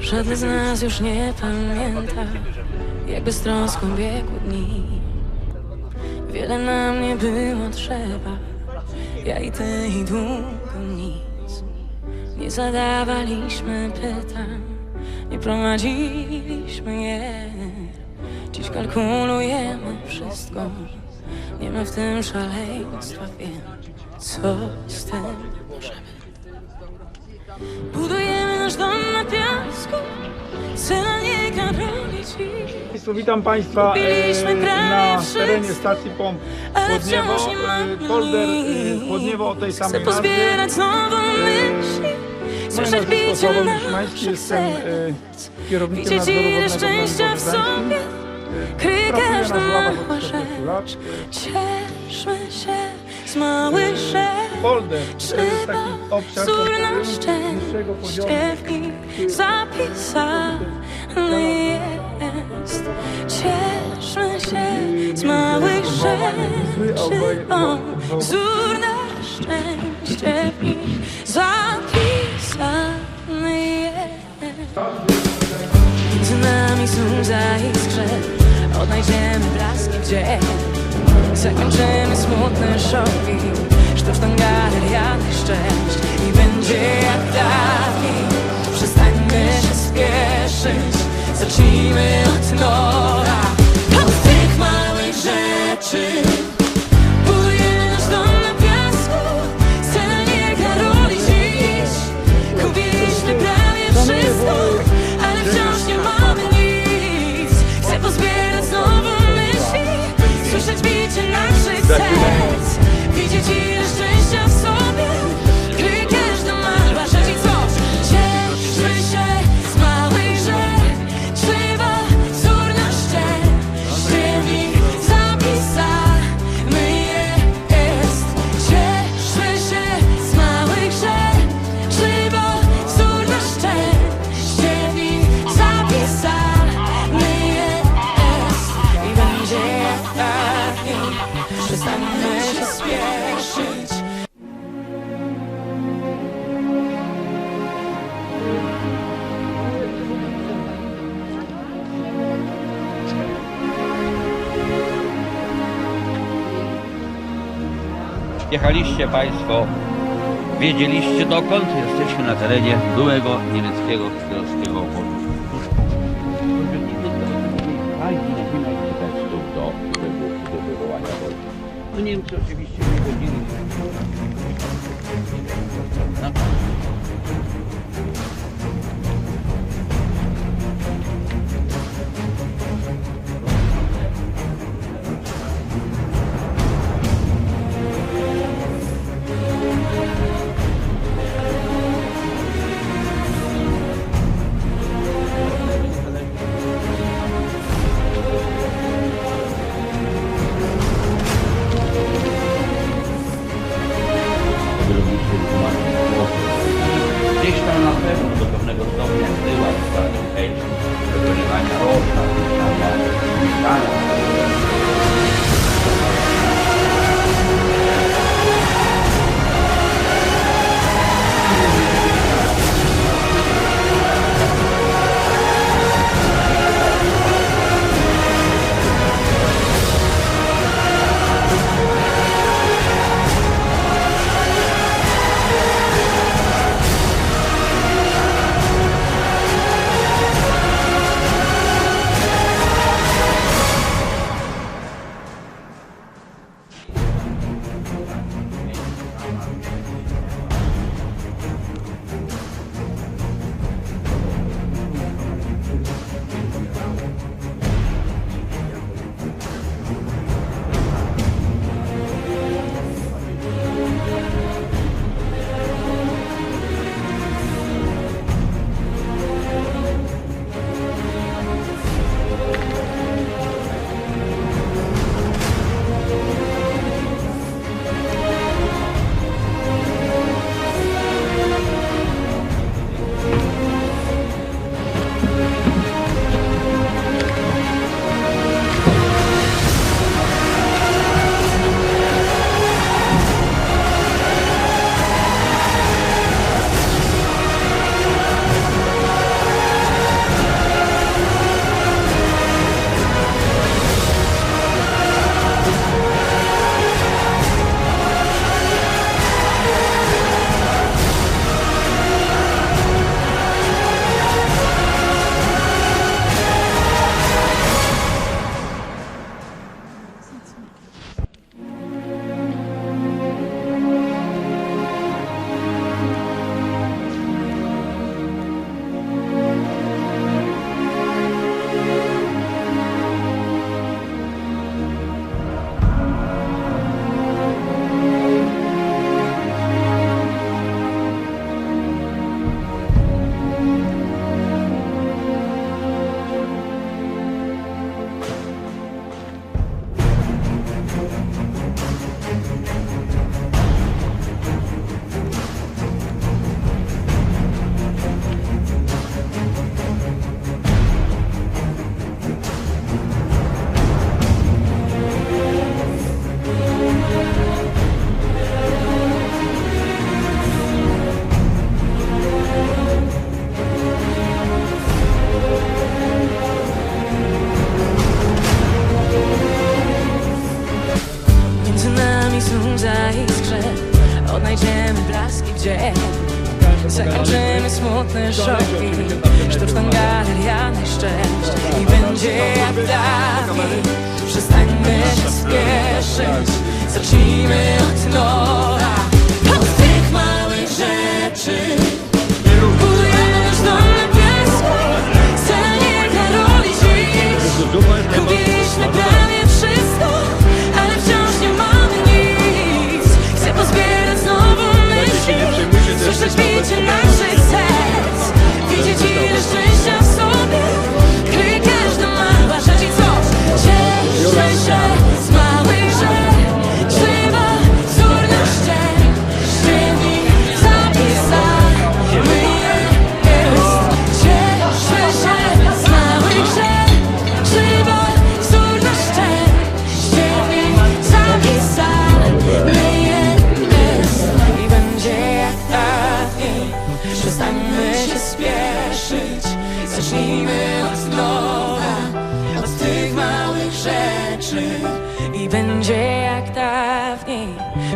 Żaden z nas już nie pamięta, jak beztroską biegły dni. Wiele nam nie było trzeba, ja i ty i długo nic. Nie zadawaliśmy pytań, nie prowadziliśmy je. Dziś kalkulujemy wszystko, nie ma w tym szaleństwa, wiem, co z tym możemy. Budujemy dom na piasku, cena nie karoli dziś. Państwo, witam Państwa e, na terenie stacji pomp mamy E, Polder e, Podniewo o tej samej nazwie. słyszeć nazwisko bicie naszych jestem e, kierownikiem Widzieć ile szczęścia w sobie, kryje każda mała od 40 lat. rzecz. Cieszmy się z małych rzeczy. Polder to jest taki obszar niższego poziomu. zapisany jest. Cieszmy się z małych rzeczy. O, wzór na szczęście w nich zapisany jest. Między nami są zaiskrze Odnajdziemy blaski w dzień Zakończymy smutne szoki Sztuczną galerię szczęść I będzie jak dawniej. Przestańmy się spieszyć Zacznijmy od nowa Jechaliście Państwo, wiedzieliście dokąd jesteśmy na terenie byłego niemieckiego hitlerowskiego obozu. No Niemcy oczywiście nie. Jeśli znów zaiskrze Odnajdziemy blaski gdzie Zakończymy smutny shopping Sztuczną galerię najszczęść I będzie jak dawniej. Przestańmy się spieszyć. Zacznijmy od nowa.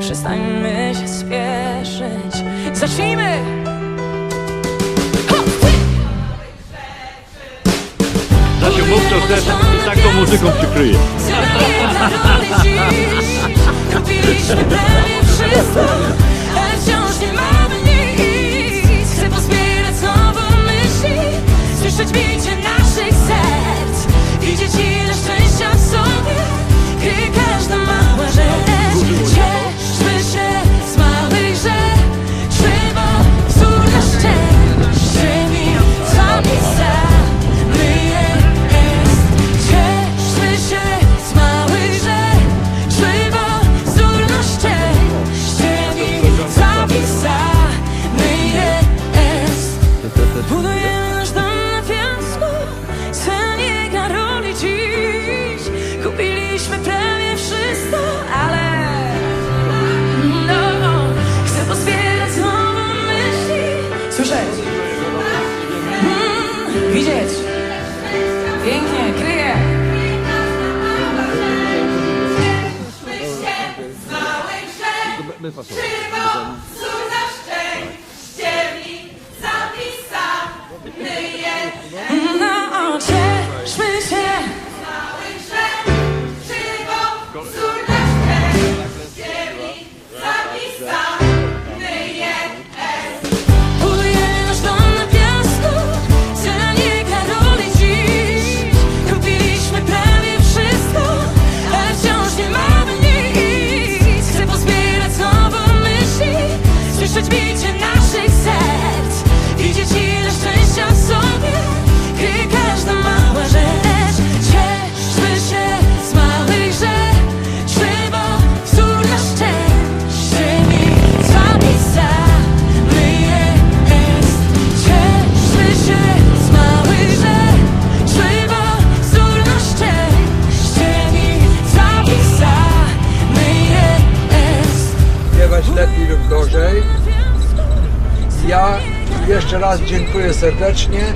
Przestańmy się spieszyć Zacznijmy! Zasiu, mów co chcesz i tak tą muzyką przykryję. Zrobiliśmy prawie wszystko 没法。lepiej lub gorzej. Ja jeszcze raz dziękuję serdecznie.